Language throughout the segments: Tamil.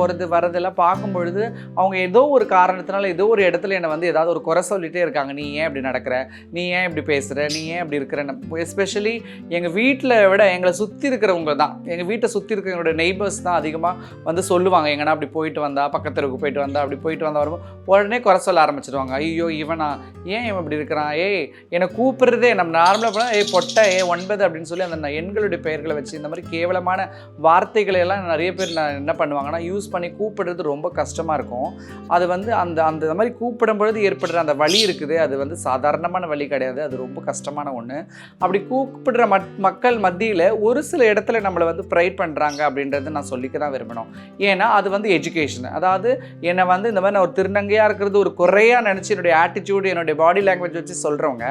போகிறது வரதெல்லாம் பார்க்கும் பொழுது அவங்க ஏதோ ஒரு காரணத்தினால ஏதோ ஒரு இடத்துல என்னை வந்து ஏதாவது ஒரு குறை சொல்லிகிட்டே இருக்காங்க. நீ ஏன் இப்படி நடக்கிற? நீ ஏன் இப்படி பேசுகிற நீ ஏன் இப்படி இருக்கிற? எஸ்பெஷலி எங்கள் வீட்டில் விட எங்களை சுற்றி இருக்கிறவங்க தான். எங்கள் வீட்டை சுற்றி இருக்கிறவங்களோட நெய்பர்ஸ் தான் அதிகமாக வந்து சொல்லுவாங்க. எங்கன்னா அப்படி போயிட்டு வந்தா? பக்கத்தெருவுக்கு போயிட்டு வந்தா? அப்படி போயிட்டு வந்தா? வரும்போது உடனே குறை சொல்ல ஆரம்பிச்சிடுவாங்க ஐயோ இவனா? ஏன் இவன் இப்படி இருக்கிறான்? ஏய் என்னை கூப்பிட்றதே நம்ம நார்மலாக போனால் ஏய் பொட்டை ஏ ஒன்பது அப்படின்னு சொல்லி அந்த எண்களுடைய பெயர்களை வச்சு இந்த மாதிரி கேவலமான வார்த்தைகளை எல்லாம் நிறைய பேர் நான் என்ன பண்ணுவாங்கன்னா யூஸ் பண்ணி கூப்பிடுறது ரொம்ப கஷ்டமாக இருக்கும். அது வந்து அந்த அந்த மாதிரி கூப்பிடும் பொழுது ஏற்படுற அந்த வழி இருக்குது. அது வந்து சாதாரணமான வழி கிடையாது. அது ரொம்ப கஷ்டமான ஒன்று அப்படி கூப்பிடுற மக் மக்கள் மத்தியில் ஒரு சில இடத்துல நம்மளை வந்து ப்ரைட் பண்ணுறாங்க அப்படின்றது நான் சொல்லிக்க தான் விரும்பணும். ஏன்னா அது வந்து எஜுகேஷன் அதாவது என்னை வந்து இந்த மாதிரி நான் ஒரு திருநங்கையாக இருக்கிறது ஒரு குறையாக நினச்சி என்னுடைய ஆட்டிடியூடு என்னுடைய பாடி லாங்குவேஜ் வச்சு சொல்கிறவங்க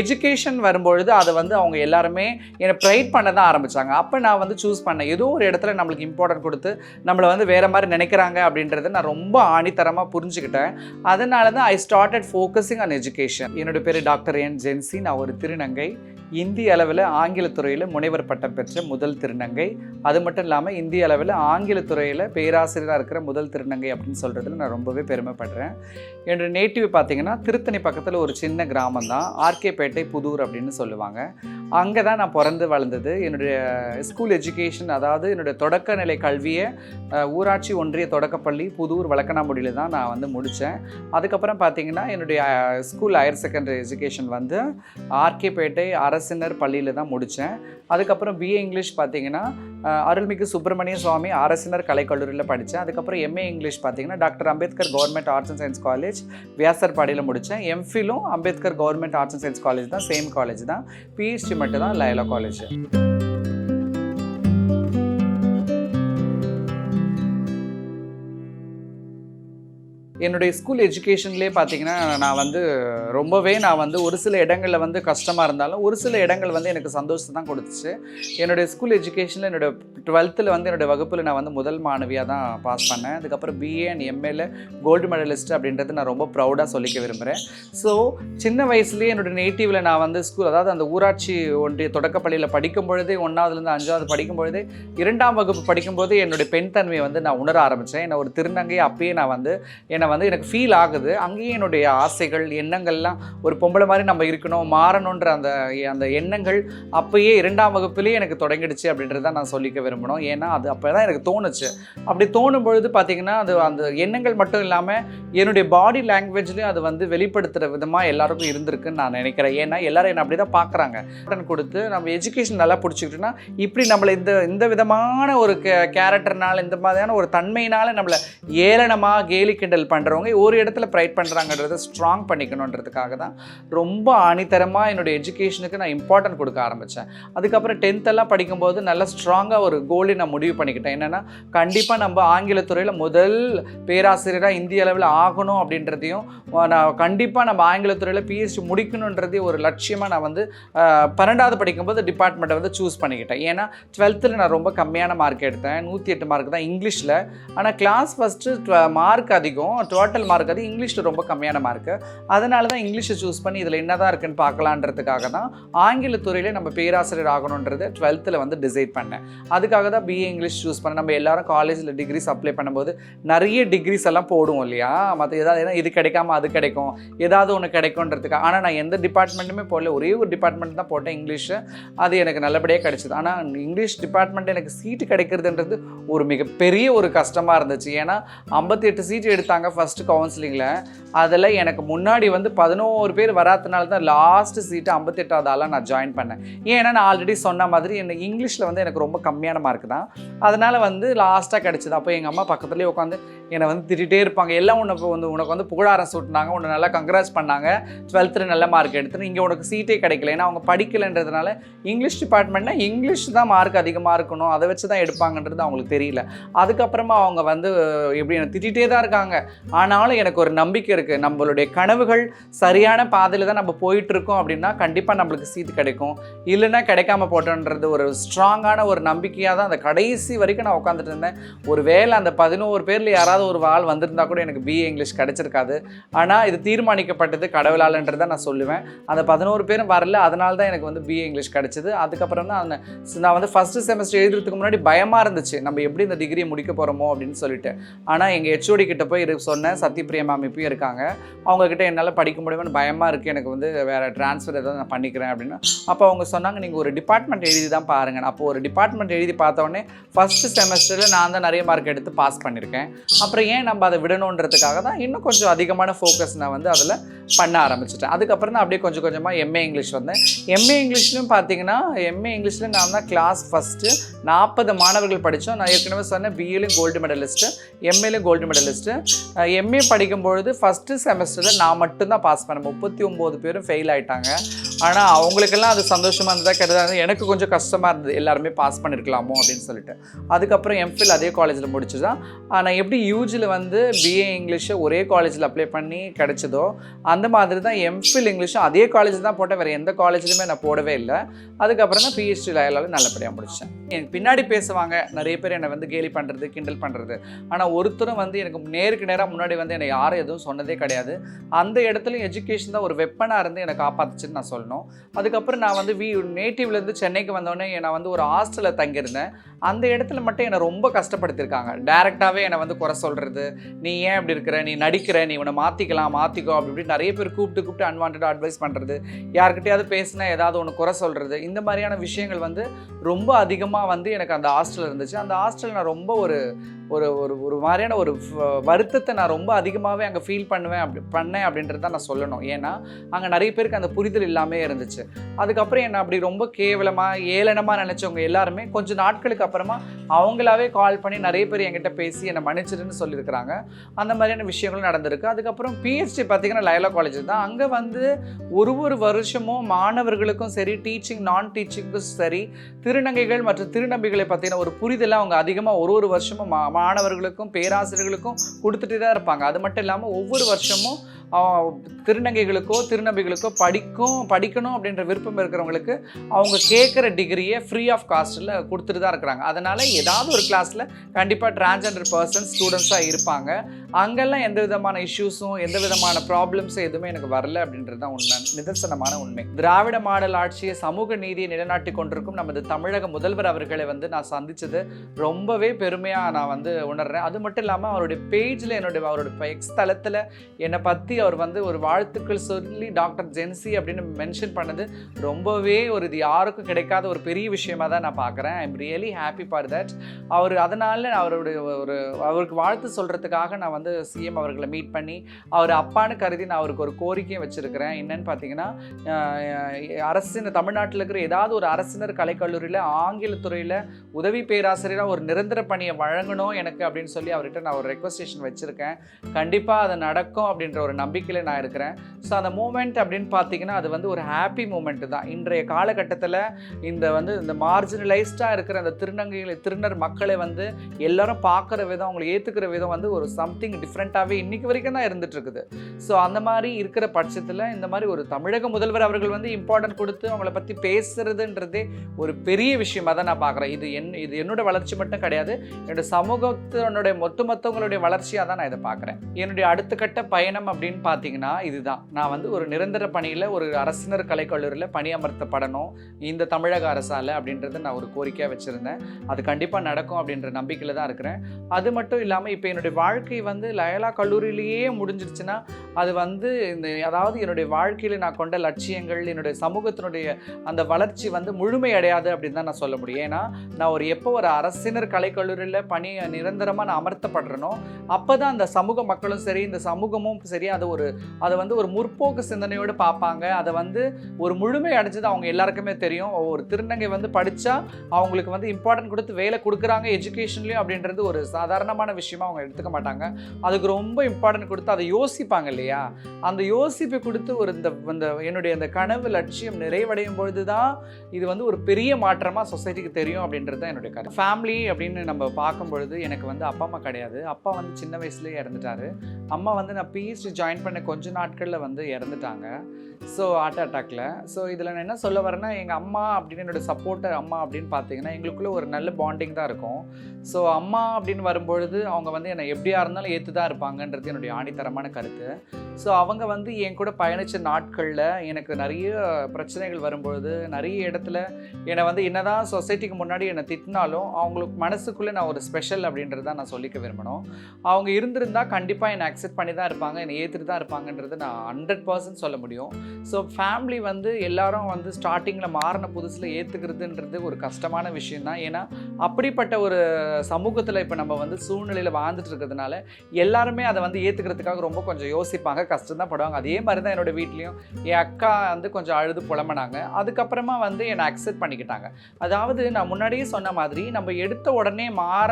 எஜுகேஷன் வரும்பொழுது அதை வந்து அவங்க எல்லாருமே என்னை ப்ரைட் பண்ண தான் ஆரம்பித்தாங்க அப்போ நான் வந்து சூஸ் பண்ணேன். ஏதோ ஒரு இடத்துல நம்மளுக்கு இம்பார்ட்டன்ட் கொடுத்து நம்மளை வந்து வேறு மாதிரி நினைக்கிறாங்க அப்படின்றத நான் ரொம்ப ஆணித்தரமாக புரிஞ்சுக்கிட்டேன். அதனால தான் I started focusing on education என்னோட பேர் டாக்டர் என் ஜென்சி. நான் ஒரு திருநங்கை. இந்திய அளவில் ஆங்கிலத்துறையில் முனைவர் பட்டம் பெற்ற முதல் திருநங்கை. அது மட்டும் இல்லாமல் இந்திய அளவில் ஆங்கிலத்துறையில் பேராசிரியராக இருக்கிற முதல் திருநங்கை அப்படின்னு சொல்கிறதுல நான் ரொம்பவே பெருமைப்படுறேன். என்னோட நேட்டிவ் பார்த்தீங்கன்னா திருத்தணி பக்கத்தில் ஒரு சின்ன கிராமம் தான் ஆர்கேபேட்டை புதூர் அப்படின்னு சொல்லுவாங்க. அங்கே தான் நான் பிறந்து வளர்ந்தது. என்னுடைய ஸ்கூல் எஜுகேஷன் அதாவது என்னுடைய தொடக்க நிலை கல்வியை ஊராட்சி ஒன்றிய தொடக்கப்பள்ளி புதூர் வழக்கனாமுடியில் தான் நான் வந்து முடித்தேன். அதுக்கப்புறம் பார்த்தீங்கன்னா என்னுடைய ஸ்கூல் ஹையர் செகண்டரி எஜுகேஷன் வந்து ஆர்கேபேட்டை அரசினர் பள்ளியில் தான் முடித்தேன் அதுக்கப்புறம் பிஏ இங்கிலீஷ் பார்த்தீங்கன்னா அருள்மிகு சுப்பிரமணிய சுவாமி அரசினர் கலைக்கல்லூரியில் படித்தேன் அதுக்கப்புறம் எம்ஏ இங்கிலீஷ் பார்த்தீங்கன்னா doctor Ambedkar government arts and science college வியாசர்பாடியில் முடித்தேன் எம்ஃபிலும் Ambedkar government arts and science college தான் சேம் காலேஜ் தான். பிஹெச்டி மட்டும் தான் லயலா காலேஜ் என்னுடைய ஸ்கூல் எஜுகேஷன்லேயே பார்த்தீங்கன்னா நான் வந்து ரொம்பவே நான் வந்து ஒரு சில இடங்களில் வந்து கஷ்டமாக இருந்தாலும் ஒரு சில இடங்கள் வந்து எனக்கு சந்தோஷத்தை தான் கொடுத்துச்சு. என்னுடைய ஸ்கூல் எஜுகேஷனில் என்னோட டுவெல்த்தில் வந்து என்னுடைய வகுப்பில் நான் வந்து முதல் மாணவியாக தான் பாஸ் பண்ணேன். அதுக்கப்புறம் பிஏ அண்ட் எம்ஏல கோல்டு மெடலிஸ்ட் அப்படின்றது நான் ரொம்ப ப்ரௌடாக சொல்லிக்க விரும்புகிறேன் ஸோ சின்ன வயசுலேயே என்னுடைய நேட்டிவில் நான் வந்து ஸ்கூல் அதாவது அந்த ஊராட்சி ஒன்றிய தொடக்கப்பள்ளியில் படிக்கும் பொழுதே ஒன்றாவதுலேருந்து அஞ்சாவது படிக்கும் பொழுதே இரண்டாம் வகுப்பு படிக்கும்போது என்னுடைய பெண் தன்மையை வந்து நான் உணர ஆரம்பித்தேன் என்னை ஒரு திருநங்கை அப்பயே நான் வந்து என்னை வந்து எனக்கு ஃபீல் ஆகுது. அங்கேயே என்னுடைய ஆசைகள் எண்ணங்கள்லாம் ஒரு பொம்பளை மாதிரி நம்ம இருக்கணும் மாறணுன்ற அந்த அந்த எண்ணங்கள் அப்போயே இரண்டாம் வகுப்புலேயே எனக்கு தொடங்கிடுச்சு அப்படின்றத நான் சொல்லிக்க விரும்பணும் ஏன்னா அது அப்போ தான் எனக்கு தோணுச்சு. அப்படி தோணும் பொழுது பார்த்திங்கன்னா அது அந்த எண்ணங்கள் மட்டும் இல்லாமல் என்னுடைய பாடி லாங்குவேஜ்லேயும் அது வந்து வெளிப்படுத்துகிற விதமாக எல்லாருக்கும் இருந்திருக்குன்னு நான் நினைக்கிறேன். ஏன்னா எல்லாரும் என்னை அப்படி தான் பார்க்குறாங்க கொடுத்து நம்ம எஜுகேஷன் நல்லா பிடிச்சிக்கிட்டோன்னா இப்படி நம்மளை இந்த இந்த விதமான ஒரு கே கேரக்டர்னால இந்த மாதிரியான ஒரு தன்மையினால் நம்மளை ஏளனமாக கேலி கிண்டல் பண்ணுறவங்க ஒரு இடத்துல ப்ரைட் பண்ணுறாங்கன்றத ஸ்ட்ராங் பண்ணிக்கணுன்றதுக்காக தான் ரொம்ப ஆணித்தரமாக என்னுடைய எஜுகேஷனுக்கு நான் இம்பார்ட்டன்ட் கொடுக்க ஆரம்பித்தேன் அதுக்கப்புறம் டென்த்தெல்லாம் படிக்கும்போது நல்லா ஸ்ட்ராங்காக ஒரு கோலி நான் முடிவு பண்ணிக்கிட்டேன். என்னென்னா கண்டிப்பாக நம்ம ஆங்கிலத்துறையில் முதல் பேராசிரியராக இந்திய அளவில் ஆகணும் அப்படின்றதையும் நான் கண்டிப்பாக நம்ம ஆங்கிலத்துறையில் பிஹெச்டி முடிக்கணுன்றதையும் ஒரு லட்சியமாக நான் வந்து பன்னெண்டாவது படிக்கும்போது டிபார்ட்மெண்ட்டை வந்து சூஸ் பண்ணிக்கிட்டேன். ஏன்னா டுவெல்த்தில் நான் ரொம்ப கம்மியான மார்க் எடுத்தேன். நூற்றி எட்டு மார்க் தான் இங்கிலீஷில். ஆனால் கிளாஸ் ஃபஸ்ட்டு மார்க் அதிகம். டோட்டல் மார்க் அது இங்கிலீஷில் ரொம்ப கம்மியான மார்க்கு அதனால தான் இங்கிலீஷை சூஸ் பண்ணி இதில் என்னதான் இருக்குன்னு பார்க்கலான்றதுக்காக தான் ஆங்கில துறையிலே நம்ம பேராசிரியர் ஆகணுன்றதை டுவெல்த்தில் வந்து டிசைட் பண்ணேன். அதுக்காக தான் பிஏ இங்கிலீஷ் சூஸ் பண்ணேன். நம்ம எல்லாரும் காலேஜில் டிகிரிஸ் அப்ளை பண்ணும்போது நிறைய டிகிரிஸ் எல்லாம் போடுவோம் இல்லையா? மற்ற ஏதாவது ஏன்னா இது கிடைக்காம அது கிடைக்கும். ஏதாவது ஒன்று கிடைக்கும்ன்றதுக்காக ஆனால் நான் எந்த டிபார்ட்மெண்ட்டுமே போடல. ஒரே ஒரு டிபார்ட்மெண்ட் தான் போட்டேன் இங்கிலீஷு அது எனக்கு நல்லபடியாக கிடைச்சிது. ஆனால் இங்கிலீஷ் டிபார்ட்மெண்ட் எனக்கு சீட்டு கிடைக்கிறதுன்றது ஒரு மிகப்பெரிய ஒரு கஷ்டமாக இருந்துச்சு. ஏன்னா ஐம்பத்தி எட்டு சீட்டு எடுத்தாங்க. ஃபஸ்ட்டு கவுன்சிலிங்கில் அதில் எனக்கு முன்னாடி வந்து பதினோரு பேர் வராதனால தான் லாஸ்ட்டு சீட்டு ஐம்பத்தெட்டாவது ஆளாக நான் ஜாயின் பண்ணேன். ஏன்னா நான் ஆல்ரெடி சொன்ன மாதிரி என்ன இங்கிலீஷில் வந்து எனக்கு ரொம்ப கம்மியான மார்க் தான். அதனால் வந்து லாஸ்ட்டாக கிடச்சிது. அப்போ எங்கள் அம்மா பக்கத்துலேயே உட்காந்து என்னை வந்து திட்டிகிட்டே இருப்பாங்க. எல்லாம் உனக்கு வந்து உனக்கு வந்து புகழாரம் சூட்டினாங்க. உன்னை நல்லா கங்க்ராஸ் பண்ணாங்க. டுவெல்த்தில் நல்ல மார்க் எடுத்துன்னு இங்கே உனக்கு சீட்டே கிடைக்கல. ஏன்னா அவங்க படிக்கலைன்றதுனால இங்கிலீஷ் டிபார்ட்மெண்ட்னா இங்கிலீஷ் தான் மார்க் அதிகமாக இருக்கணும். அதை வச்சு தான் எடுப்பாங்கன்றது அவங்களுக்கு தெரியல. அதுக்கப்புறமா அவங்க வந்து எப்படி என்னை திட்டிகிட்டே தான் இருக்காங்க. ஆனாலும் எனக்கு ஒரு நம்பிக்கை இருக்குது நம்மளுடைய கனவுகள் சரியான பாதையில் தான் நம்ம போயிட்டுருக்கோம் அப்படின்னா கண்டிப்பாக நம்மளுக்கு சீட் கிடைக்கும். இல்லைன்னா கிடைக்காம போட்டோன்றது ஒரு ஸ்ட்ராங்கான ஒரு நம்பிக்கையாக தான் அந்த கடைசி வரைக்கும் நான் உட்காந்துட்டு இருந்தேன். ஒரு வேளை அந்த பதினோரு பேரில் யாராவது ஏதாவது ஒரு ஆள் வந்திருந்தா கூட எனக்கு பிஏ இங்கிலீஷ் கிடச்சிருக்காது. ஆனால் இது தீர்மானிக்கப்பட்டது கடவுளாலன்றதை நான் சொல்லுவேன். அந்த பதினோரு பேரும் வரல அதனால தான் எனக்கு வந்து பிஏ இங்கிலீஷ் கிடச்சிது. அதுக்கப்புறம் தான் அந்த நான் வந்து ஃபஸ்ட்டு செமஸ்டர் எழுதுறதுக்கு முன்னாடி பயமாக இருந்துச்சு. நம்ம எப்படி இந்த டிகிரியை முடிக்க போகிறோமோ அப்படின்னு சொல்லிட்டு. ஆனால் எங்கள் ஹெச்ஓடி கிட்ட போய் சொன்னேன். சத்யபிரியா மேம் இப்பயும் இருக்காங்க. அவங்கக்கிட்ட என்னால் படிக்க முடியும்னு பயமாக இருக்குது எனக்கு வந்து வேறு ட்ரான்ஸ்ஃபர் ஏதாவது நான் பண்ணிக்கிறேன் அப்படின்னு. அப்போ அவங்க சொன்னாங்க நீங்கள் ஒரு டிபார்ட்மெண்ட் எழுதி தான் பாருங்கள் அப்போ ஒரு டிபார்ட்மெண்ட் எழுதி பார்த்தோன்னே ஃபஸ்ட்டு செமஸ்டரில் நான் தான் நிறைய மார்க் எடுத்து பாஸ் பண்ணியிருக்கேன் அப்புறம் ஏன் நம்ம அதை விடணுன்றதுக்காக தான் இன்னும் கொஞ்சம் அதிகமான ஃபோக்கஸ் நான் வந்து அதில் பண்ண ஆரம்பிச்சிட்டேன். அதுக்கப்புறம் தான் அப்படியே கொஞ்சம் கொஞ்சமாக எம்ஏ இங்கிலீஷ் வந்தேன். எம்ஏ இங்கிலீஷ்லையும் பார்த்தீங்கன்னா எம்ஏ இங்கிலீஷில் நான் தான் கிளாஸ் ஃபஸ்ட்டு நாற்பது மாணவர்கள் படித்தோம். நான் ஏற்கனவே சொன்னேன் பிஏலையும் கோல்டு மெடலிஸ்ட்டு எம்ஏலையும் கோல்டு மெடலிஸ்ட்டு எம்ஏ படிக்கும்பொழுது ஃபஸ்ட்டு செமஸ்டரில் நான் மட்டும்தான் பாஸ் பண்ணேன். முப்பத்தி ஒம்பது பேரும் ஃபெயில் ஆகிட்டாங்க ஆனால் அவங்களுக்கெல்லாம் அது சந்தோஷமாக இருந்ததாக கிடையாது எனக்கு கொஞ்சம் கஷ்டமாக இருந்தது. எல்லாருமே பாஸ் பண்ணியிருக்கலாமோ அப்படின்னு சொல்லிட்டு. அதுக்கப்புறம் எம்ஃபில் அதே காலேஜில் முடிச்சு தான் ஆனால் எப்படி யூஜியில் வந்து பிஏ இங்கிலீஷை ஒரே காலேஜில் அப்ளை பண்ணி கிடச்சதோ அந்த மாதிரி தான் எம்ஃபில் இங்கிலீஷும் அதே காலேஜ் தான் போட்டேன். வேறு எந்த காலேஜ்லையுமே நான் போடவே இல்லை. அதுக்கப்புறம் தான் பிஹெச்டி லயலால் நல்லபடியாக முடித்தேன் எனக்கு பின்னாடி பேசுவாங்க. நிறைய பேர் என்னை வந்து கேலி பண்ணுறது கிண்டல் பண்ணுறது ஆனால் ஒருத்தரும் வந்து எனக்கு நேருக்கு நேராக முன்னாடி வந்து என்னை யாரும் எதுவும் சொன்னதே கிடையாது. அந்த இடத்துலையும் எஜுகேஷன் தான் ஒரு வெப்பனாக இருந்து என்னை காப்பாற்றுச்சுன்னு நான் சொல்லணும். அதுக்கப்புறம் நான் வந்து வீ நேட்டிவ்லேருந்து சென்னைக்கு வந்தோடனே நான் வந்து ஒரு ஹாஸ்டலில் தங்கியிருந்தேன். அந்த இடத்துல மட்டும் என்னை ரொம்ப கஷ்டப்படுத்தியிருக்காங்க. டேரெக்டாகவே என்னை வந்து குறை சொல்கிறது நீ ஏன் இப்படி இருக்கிற? நீ நடிக்கிற? நீ உன்னை மாற்றிக்கலாம் மாற்றிக்கோ அப்படி இப்படி நிறைய பேர் கூப்பிட்டு கூப்பிட்டு அன்வான்டாக அட்வைஸ் பண்ணுறது யார்கிட்டயாவது பேசினா ஏதாவது ஒன்று குறை சொல்கிறது இந்த மாதிரியான விஷயங்கள் வந்து ரொம்ப அதிகமாக வந்து எனக்கு அந்த ஹாஸ்டல் இருந்துச்சு. அந்த ஹாஸ்டல் நான் ரொம்ப ஒரு ஒரு ஒரு ஒரு மாதிரியான ஒரு வ- வருத்தத்தை நான் ரொம்ப அதிகமாகவே அங்கே ஃபீல் பண்ணுவேன் அப்படி பண்ணேன் அப்படின்றது தான் நான் சொல்லணும். ஏன்னா அங்கே நிறைய பேருக்கு அந்த புரிதல் இல்லாமே இருந்துச்சு. அதுக்கப்புறம் என்னை அப்படி ரொம்ப கேவலமாக ஏளனமாக நினச்சவங்க எல்லாருமே கொஞ்சம் நாட்களுக்கு அப்புறமா அவங்களாவே கால் பண்ணி நிறைய பேர் என்கிட்ட பேசி என்னை மன்னிச்சிடுன்னு சொல்லியிருக்கிறாங்க. அந்த மாதிரியான விஷயங்களும் நடந்திருக்கு. அதுக்கப்புறம் பிஹெச்டி பார்த்தீங்கன்னா லயலா காலேஜ் தான். அங்கே வந்து ஒரு ஒரு வருஷமும் மாணவர்களுக்கும் சரி டீச்சிங் நான் டீச்சிங்க்கும் சரி திருநங்கைகள் மற்றும் திருநம்பிகளை பார்த்தீங்கன்னா ஒரு புரிதலாக அவங்க அதிகமாக ஒரு ஒரு வருஷமும் மா மாணவர்களுக்கும் பேராசிரியர்களுக்கும் கொடுத்துட்டு தான் இருப்பாங்க. அது மட்டும் இல்லாமல் ஒவ்வொரு வருஷமும் திருநங்கைகளுக்கோ திருநம்பிகளுக்கோ படிக்கும் படிக்கணும் அப்படின்ற விருப்பம் இருக்கிறவங்களுக்கு அவங்க கேட்குற டிகிரியை ஃப்ரீ ஆஃப் காஸ்ட்டில் கொடுத்துட்டு தான் இருக்கிறாங்க. அதனால் ஏதாவது ஒரு கிளாஸில் கண்டிப்பாக டிரான்ஸ்ஜெண்டர் பர்சன் ஸ்டூடெண்ட்ஸாக இருப்பாங்க. அங்கெல்லாம் எந்த விதமான இஷ்யூஸும் எந்த விதமான ப்ராப்ளம்ஸும் எதுவுமே எனக்கு வரல அப்படின்றது தான் உண்மை. நிதர்சனமான உண்மை. திராவிட மாடல் ஆட்சியை சமூக நீதியை நிலைநாட்டி கொண்டிருக்கும் நமது தமிழக முதல்வர் அவர்களை வந்து நான் சந்தித்தது ரொம்பவே பெருமையாக நான் வந்து உணர்றேன். அது மட்டும் இல்லாமல் அவருடைய பேஜில் என்னுடைய அவருடைய எக்ஸ் தளத்தில் என்னை பற்றி அவர் வந்து ஒரு வாழ்த்துக்கள் சொல்லி டாக்டர் ஜென்சி அப்படின்னு மென்ஷன் பண்ணது ரொம்பவே ஒரு இது யாருக்கும் கிடைக்காத ஒரு பெரிய விஷயமா தான் நான் பார்க்குறேன். I'm really happy for that அவர் அதனால நான் அவருடைய ஒரு அவருக்கு வாழ்த்து சொல்கிறதுக்காக நான் வந்து சிஎம் அவர்களை மீட் பண்ணி அவர் அப்பான்னு கருதி நான் அவருக்கு ஒரு கோரிக்கையும் வச்சுருக்கிறேன். என்னன்னு பார்த்தீங்கன்னா அரசின் தமிழ்நாட்டில் இருக்கிற ஏதாவது ஒரு அரசினர் கலைக்கல்லூரியில் ஆங்கில துறையில் உதவி பேராசிரியராக ஒரு நிரந்தர பணியை வழங்கணும் எனக்கு அப்படின்னு சொல்லி அவர்கிட்ட நான் ஒரு ரெக்வஸ்டேஷன் வச்சுருக்கேன். கண்டிப்பாக அது நடக்கும் அப்படின்ற ஒரு நம்பிக்கையில் நான் இருக்கிறேன். ஸோ அந்த மூமெண்ட் அப்படின்னு பார்த்தீங்கன்னா அது வந்து ஒரு ஹாப்பி மூமெண்ட் தான். இன்றைய காலகட்டத்தில் இந்த வந்து இந்த மார்ஜினலைஸ்டாக இருக்கிற அந்த திருநங்கைகளை திருநர் மக்களை வந்து எல்லாரும் பார்க்குற விதம் அவங்களை ஏற்றுக்கிற விதம் வந்து ஒரு சம்திங் டிஃப்ரெண்ட்டாகவே இன்னைக்கு வரைக்கும் தான் இருந்துகிட்ருக்குது ஸோ அந்த மாதிரி இருக்கிற பட்சத்தில் இந்த மாதிரி ஒரு தமிழக முதல்வர் அவர்கள் வந்து இம்பார்ட்டன்ட் கொடுத்து அவங்கள பற்றி பேசுறதுன்றதே ஒரு பெரிய விஷயமா தான் நான் பார்க்குறேன். இது என் இது என்னோட வளர்ச்சி மட்டும் கிடையாது என்னோட சமூகத்தினுடைய மொத்த மொத்தவங்களுடைய வளர்ச்சியாக தான் நான் இதை பார்க்குறேன். என்னுடைய அடுத்த கட்ட பயணம் அப்படின்னு பார்த்தீங்கன்னா இதுதான். நான் வந்து ஒரு நிரந்தர பணியில் ஒரு அரசினர் கலைக்கல்லூரியில் பணியமர்த்தப்படணும். இந்த தமிழக அரசால் அப்படின்றத நான் ஒரு கோரிக்கையாக வச்சுருந்தேன். அது கண்டிப்பாக நடக்கும் அப்படின்ற நம்பிக்கையில் தான் இருக்கிறேன். அது மட்டும் இல்லாமல் இப்போ என்னுடைய வாழ்க்கை வந்து லயலா கல்லூரியிலேயே முடிஞ்சிருச்சுன்னா அது வந்து இந்த அதாவது என்னுடைய வாழ்க்கையில் நான் கொண்ட லட்சியங்கள் என்னுடைய சமூகத்தினுடைய அந்த வளர்ச்சி வந்து முழுமையடையாது அப்படின்னு தான் நான் சொல்ல முடியும். ஏன்னா நான் ஒரு எப்போ ஒரு அரசினர் கலைக்கல்லூரியில் பணி நிரந்தரமாக நான் அமர்த்தப்படுறேனோ அப்போ தான் அந்த சமூக மக்களும் சரி இந்த சமூகமும் சரி அது ஒரு அதை வந்து ஒரு முற்போக்கு சிந்தனையோடு பார்ப்பாங்க. அதை வந்து ஒரு முழுமை அடைஞ்சது அவங்க எல்லாருக்குமே தெரியும். ஒரு திருநங்கை வந்து படித்தா அவங்களுக்கு வந்து இம்பார்ட்டன்ட் கொடுத்து வேலை கொடுக்குறாங்க எஜுகேஷன்லேயும் அப்படின்றது ஒரு சாதாரணமான விஷயமா அவங்க எடுத்துக்க மாட்டாங்க. அதுக்கு ரொம்ப இம்பார்ட்டன்ட் கொடுத்து அதை யோசிப்பாங்க இல்லையா? அந்த யோசிப்பை கொடுத்து ஒரு இந்த இந்த என்னுடைய அந்த கனவு லட்சியம் நிறைவடையும் பொழுது தான் இது வந்து ஒரு பெரிய மாற்றமாக சொசைட்டிக்கு தெரியும் அப்படின்றது தான் என்னுடைய கருத்து. ஃபேமிலி அப்படின்னு நம்ம பார்க்கும் பொழுது எனக்கு வந்து அப்பா அம்மா கிடையாது. அப்பா வந்து சின்ன வயசுலேயே இறந்துட்டாரு. அம்மா வந்து நான் பிஹெச்டி ஜாயின் ஜாயின் பண்ண கொஞ்ச நாட்களில் வந்து இறந்துட்டாங்க. ஸோ ஹார்ட் அட்டாக்ல ஸோ இதில் நான் என்ன சொல்ல வரேன்னா எங்கள் அம்மா அப்படின்னு என்னோட சப்போர்ட்டர் அம்மா அப்படின்னு பார்த்தீங்கன்னா எங்களுக்குள்ளே ஒரு நல்ல பாண்டிங் தான் இருக்கும். ஸோ அம்மா அப்படின்னு வரும்பொழுது அவங்க வந்து என்னை எப்படியா இருந்தாலும் ஏற்று தான் இருப்பாங்கன்றது என்னுடைய ஆணித்தரமான கருத்து. ஸோ அவங்க வந்து என் கூட பயணித்த நாட்களில் எனக்கு நிறைய பிரச்சனைகள் வரும்பொழுது நிறைய இடத்துல என்னை வந்து என்னதான் சொசைட்டிக்கு முன்னாடி என்னை திட்டினாலும் அவங்களுக்கு மனசுக்குள்ளே நான் ஒரு ஸ்பெஷல் அப்படின்றத நான் சொல்லிக்க விரும்பணும். அவங்க இருந்திருந்தால் கண்டிப்பாக என்னை அக்செப்ட் பண்ணி தான் இருப்பாங்க என்னை ஏற்றுட்டு தான் இருப்பாங்கன்றது நான் ஹண்ட்ரட் பர்சன்ட் சொல்ல முடியும். ஸோ ஃபேமிலி வந்து எல்லாரும் வந்து ஸ்டார்டிங்கில் மாறின புதுசில் ஏற்றுக்கிறதுன்றது ஒரு கஷ்டமான விஷயம் தான். ஏன்னா அப்படிப்பட்ட ஒரு சமூகத்தில் இப்போ நம்ம வந்து சூழ்நிலையில் வாழ்ந்துட்டு இருக்கிறதுனால எல்லாருமே அதை வந்து ஏற்றுக்கிறதுக்காக ரொம்ப கொஞ்சம் யோசிப்பாங்க. கஷ்டம் தான் படுவாங்க. அதே மாதிரி தான் என்னோட வீட்லேயும் என் அக்கா வந்து கொஞ்சம் அழுது புலம்பினாங்க. அதுக்கப்புறமா வந்து என்னை அக்செப்ட் பண்ணிக்கிட்டாங்க. அதாவது நான் முன்னாடியே சொன்ன மாதிரி நம்ம எடுத்த உடனே மாற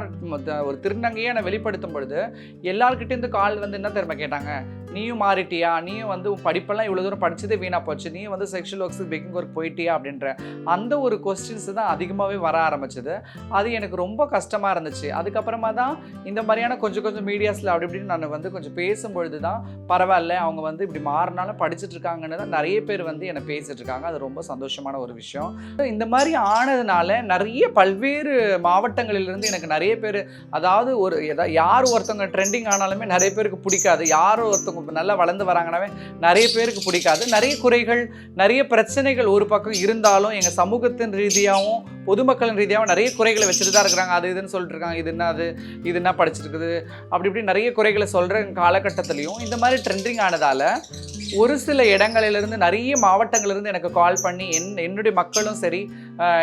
ஒரு திருநங்கையை நான் வெளிப்படுத்தும் பொழுது எல்லார்கிட்டேருந்து கால் வந்து என்ன தெரியுமா கேட்டாங்க? நீயும் மாறிட்டியா? நீயும் வந்து உன் படிப்பெல்லாம் இவ்வளோ தூரம் படிச்சதே வீணாக போச்சு. நீயும் வந்து செக்ஷுவல் ஒர்க்ஸ் பேக்கிங் ஒர்க் போயிட்டியா அப்படின்ற அந்த ஒரு கொஸ்டின்ஸ் தான் அதிகமாகவே வர ஆரம்பிச்சது. அது எனக்கு ரொம்ப கஷ்டமாக இருந்துச்சு. அதுக்கப்புறமா தான் இந்த மாதிரியான கொஞ்சம் கொஞ்சம் மீடியாஸில் அப்படி இப்படின்னு நான் வந்து கொஞ்சம் பேசும்பொழுது தான் பரவாயில்ல அவங்க வந்து இப்படி மாறினாலும் படிச்சுட்டு இருக்காங்கன்னு தான் நிறைய பேர் வந்து என்னை பேசிட்டு இருக்காங்க. அது ரொம்ப சந்தோஷமான ஒரு விஷயம். இந்த மாதிரி ஆனதுனால நிறைய பல்வேறு மாவட்டங்களிலிருந்து எனக்கு நிறைய பேர் அதாவது ஒரு எதாவது யார் ஒருத்தவங்க ட்ரெண்டிங் ஆனாலுமே நிறைய பேருக்கு பிடிக்காது. யார் ஒருத்தவங்க இப்போ நல்லா வளர்ந்து வராங்கனாவே நிறைய பேருக்கு பிடிக்காது. நிறைய குறைகள் நிறைய பிரச்சனைகள் ஒரு பக்கம் இருந்தாலும் எங்கள் சமூகத்தின் ரீதியாகவும் பொதுமக்களின் ரீதியாகவும் நிறைய குறைகளை வச்சுட்டு தான் இருக்கிறாங்க. அது இதுன்னு சொல்லிட்டு இருக்காங்க. இது என்ன அது? இது என்ன படிச்சிருக்குது அப்படி இப்படி நிறைய குறைகளை சொல்கிற காலகட்டத்திலையும் இந்த மாதிரி ட்ரெண்டிங் ஆனதால் ஒரு சில இடங்களிலிருந்து நிறைய மாவட்டங்களிலிருந்து எனக்கு கால் பண்ணி என் என்னுடைய மக்களும் சரி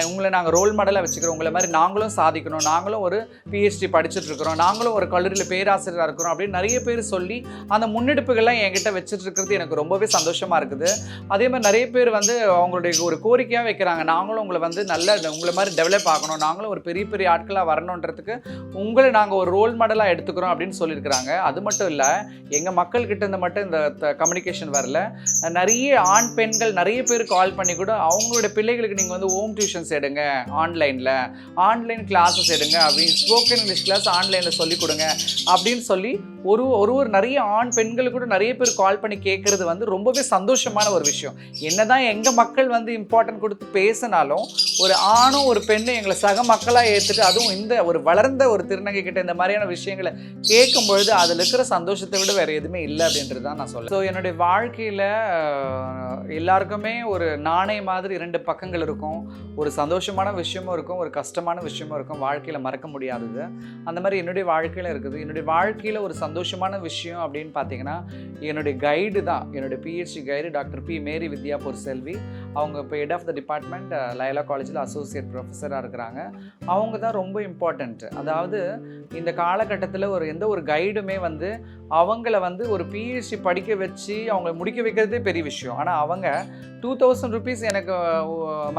உங்களை நாங்கள் ரோல் மாடலாக வச்சுக்கிறோம். உங்களை மாதிரி நாங்களும் சாதிக்கணும். நாங்களும் ஒரு பிஹெச்டி படிச்சுட்ருக்கிறோம் நாங்களும் ஒரு கல்லூரியில் பேராசிரியராக இருக்கிறோம் அப்படின்னு நிறைய பேர் சொல்லி அந்த முன்னெடுப்புகள்லாம் என்கிட்ட வச்சுட்ருக்கிறது எனக்கு ரொம்பவே சந்தோஷமாக இருக்குது. அதே மாதிரி நிறைய பேர் வந்து அவங்களுடைய ஒரு கோரிக்கையாக வைக்கிறாங்க. நாங்களும் உங்களை வந்து நல்ல உங்களை மாதிரி டெவலப் ஆகணும். நாங்களும் ஒரு பெரிய பெரிய ஆட்களாக வரணுன்றதுக்கு உங்களை நாங்கள் ஒரு ரோல் மாடலாக எடுத்துக்கிறோம் அப்படின்னு சொல்லியிருக்கிறாங்க. அது மட்டும் இல்லை எங்கள் மக்கள்கிட்ட இருந்து மட்டும் இந்த கம்யூனிகேஷன் வரல. நிறைய ஆண் பெண்கள் நிறைய பேர் கால் பண்ணி கூட அவங்களுடைய பிள்ளைகளுக்கு நீங்கள் வந்து ஹோம் டியூஷன்ஸ் எடுங்க ஆன்லைனில் ஆன்லைன் கிளாஸஸ் எடுங்க அப்படின்னு ஸ்போக்கன் இங்கிலீஷ் கிளாஸ் ஆன்லைனில் சொல்லிக் கொடுங்க அப்படின்னு சொல்லி ஒரு ஒரு ஒரு நிறைய ஆண் பெண்கள் கூட நிறைய பேர் கால் பண்ணி கேட்குறது வந்து ரொம்பவே சந்தோஷமான ஒரு விஷயம். என்னதான் எங்கள் மக்கள் வந்து இம்பார்ட்டன்ட் கொடுத்து பேசினாலும் ஒரு ஆணும் ஒரு பெண்ணும் எங்களை சக மக்களாக ஏற்றுட்டு அதுவும் இந்த ஒரு வளர்ந்த ஒரு திருநங்கை கிட்ட இந்த மாதிரியான விஷயங்களை கேட்கும் பொழுது அதில் இருக்கிற சந்தோஷத்தை விட வேறு எதுவுமே இல்லை அப்படின்றது தான் நான் சொல்லுவேன் ஸோ என்னுடைய வாழ்க்கையில் எல்லாருக்குமே ஒரு நாணய மாதிரி இரண்டு பக்கங்கள் இருக்கும். ஒரு சந்தோஷமான விஷயமும் இருக்கும் ஒரு கஷ்டமான விஷயமும் இருக்கும் வாழ்க்கையில் மறக்க முடியாதது. அந்த மாதிரி என்னுடைய வாழ்க்கையில் இருக்குது. என்னுடைய வாழ்க்கையில் ஒரு சந்தோஷமான விஷயம் அப்படின்னு பார்த்தீங்கன்னா என்னுடைய கைடு தான். என்னுடைய PhD guide doctor P Mary Vidya பொர் Selvi. அவங்க இப்போ head of the department Loyola காலேஜில் அசோசியேட் ப்ரொஃபஸராக இருக்கிறாங்க. அவங்க தான் ரொம்ப இம்பார்ட்டண்ட் அதாவது இந்த காலகட்டத்தில் ஒரு எந்த ஒரு கைடுமே வந்து அவங்கள வந்து ஒரு பிஹெச்டி படிக்க வச்சு அவங்கள முடிக்க வைக்கிறதே பெரிய விஷயம். ஆனால் அவங்க டூ தௌசண்ட் ருபீஸ் எனக்கு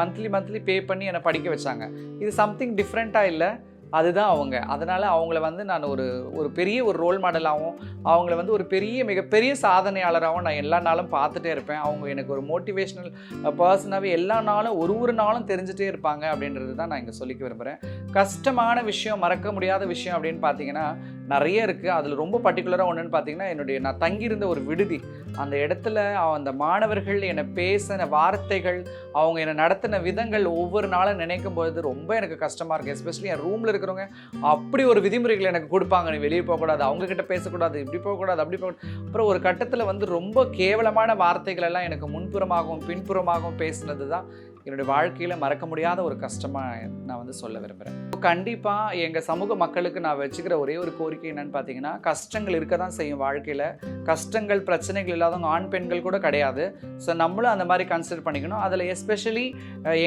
மந்த்லி மந்த்லி பே பண்ணி என்னை படிக்க வச்சாங்க. இது சம்திங் டிஃப்ரெண்ட்டாக இல்லை. அதுதான் அவங்க. அதனால் அவங்கள வந்து நான் ஒரு ஒரு பெரிய ஒரு ரோல் மாடலாகவும் அவங்கள வந்து ஒரு பெரிய மிகப்பெரிய சாதனையாளராகவும் நான் எல்லா நாளும் பார்த்துட்டே இருப்பேன். அவங்க எனக்கு ஒரு மோட்டிவேஷ்னல் பர்சனாகவே எல்லா நாளும் ஒரு ஒரு நாளும் தெரிஞ்சுட்டே இருப்பாங்க அப்படின்றது தான் நான் இங்கே சொல்லிக்க விரும்புகிறேன் கஷ்டமான விஷயம் மறக்க முடியாத விஷயம் அப்படின்னு பார்த்தீங்கன்னா நிறைய இருக்குது அதில் ரொம்ப பர்டிகுலராக ஒன்றுன்னு பார்த்தீங்கன்னா என்னுடைய நான் தங்கியிருந்த ஒரு விடுதி. அந்த இடத்துல அந்த மாணவர்கள் என்னை பேசின வார்த்தைகள் அவங்க என்னை நடத்தின விதங்கள் ஒவ்வொரு நாளும் நினைக்கும் பொழுது ரொம்ப எனக்கு கஷ்டமாக இருக்குது எஸ்பெஷலி என் ரூமில் இருக்கிறவங்க அப்படி ஒரு விதிமுறைகள் எனக்கு கொடுப்பாங்க. நீ வெளியே போகக்கூடாது அவங்கக்கிட்ட பேசக்கூடாது இப்படி போகக்கூடாது அப்படி போக அப்புறம் ஒரு கட்டத்தில் வந்து ரொம்ப கேவலமான வார்த்தைகள் எல்லாம் எனக்கு முன்புறமாகவும் பின்புறமாகவும் பேசினது தான் என்னுடைய வாழ்க்கையில் மறக்க முடியாத ஒரு கஷ்டமாக நான் வந்து சொல்ல விரும்புகிறேன் கண்டிப்பாக எங்கள் சமூக மக்களுக்கு நான் வச்சுக்கிற ஒரே ஒரு கோரிக்கை என்னென்னு பார்த்தீங்கன்னா கஷ்டங்கள் இருக்க தான் செய்யும் வாழ்க்கையில். கஷ்டங்கள் பிரச்சனைகள் இல்லாதவங்க ஆண் பெண்கள் கூட கிடையாது. ஸோ நம்மளும் அந்த மாதிரி கன்சிடர் பண்ணிக்கணும். அதில் எஸ்பெஷலி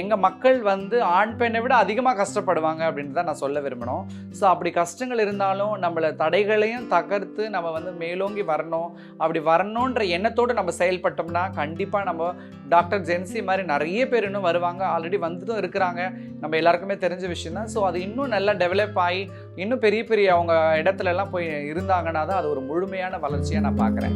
எங்கள் மக்கள் வந்து ஆண் பெண்ணை விட அதிகமாக கஷ்டப்படுவாங்க அப்படின்னு தான் நான் சொல்ல விரும்பணும். ஸோ அப்படி கஷ்டங்கள் இருந்தாலும் நம்மளை தடைகளையும் தகர்த்து நம்ம வந்து மேலோங்கி வரணும். அப்படி வரணுன்ற எண்ணத்தோடு நம்ம செயல்பட்டோம்னா கண்டிப்பாக நம்ம டாக்டர் ஜென்சி மாதிரி நிறைய பேர் இன்னும் வருவாங்க. ஆல்ரெடி வந்துட்டும் இருக்கிறாங்க. நம்ம எல்லாருக்குமே தெரிஞ்ச விஷயம் தான். ஸோ அது இன்னும் நல்லா டெவலப் ஆகி இன்னும் பெரிய பெரிய அவங்க இடத்துல எல்லாம் போய் இருந்தாங்கன்னா தான் அது ஒரு முழுமையான வளர்ச்சியாக நான் பார்க்குறேன்.